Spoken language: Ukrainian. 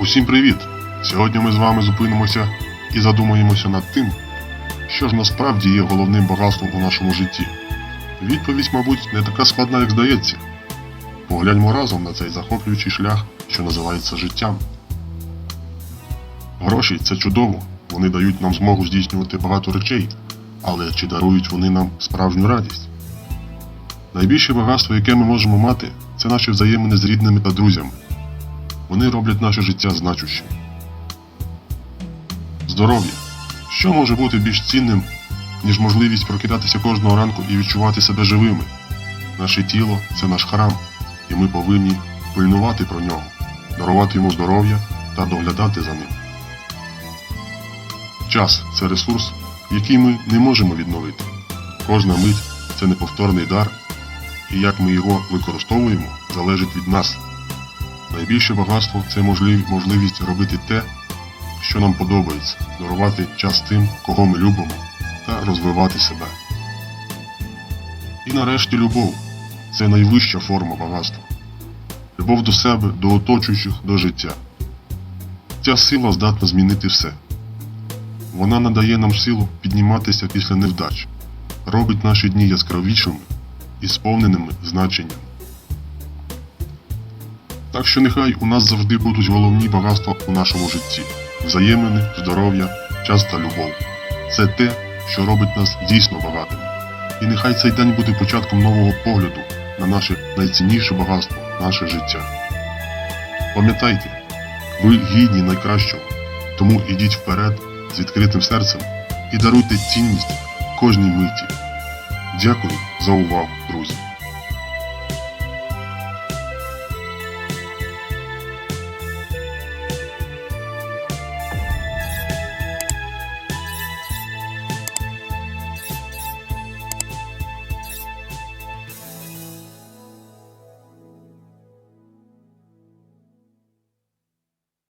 Усім привіт! Сьогодні ми з вами зупинимося і задумаємося над тим, що ж насправді є головним багатством у нашому житті. Відповідь, мабуть, не така складна, як здається. Погляньмо разом на цей захоплюючий шлях, що називається життям. Гроші це чудово, вони дають нам змогу здійснювати багато речей, але чи дарують вони нам справжню радість? Найбільше багатство, яке ми можемо мати, це наші взаємини з рідними та друзями. Вони роблять наше життя значущим. Здоров'я. Що може бути більш цінним, ніж можливість прокидатися кожного ранку і відчувати себе живими? Наше тіло це наш храм, і ми повинні пильнувати про нього, дарувати йому здоров'я та доглядати за ним. Час це ресурс, який ми не можемо відновити. Кожна мить це неповторний дар, і як ми його використовуємо, залежить від нас. Найбільше багатство це можливість робити те, що нам подобається, дарувати час тим, кого ми любимо, та розвивати себе. І нарешті любов це найвища форма багатства. Любов до себе, до оточуючих, до життя. Ця сила здатна змінити все. Вона надає нам силу підніматися після невдач, робить наші дні яскравішими і сповненими значенням. Так що нехай у нас завжди будуть головні багатства у нашому житті: взаємини, здоров'я, час та любов. Це те, що робить нас дійсно багатими. І нехай цей день буде початком нового погляду на наше найцінніше багатство, наше життя. Пам'ятайте, ви гідні найкращого, тому ідіть вперед з відкритим серцем і даруйте цінність кожній миті. Дякую за увагу.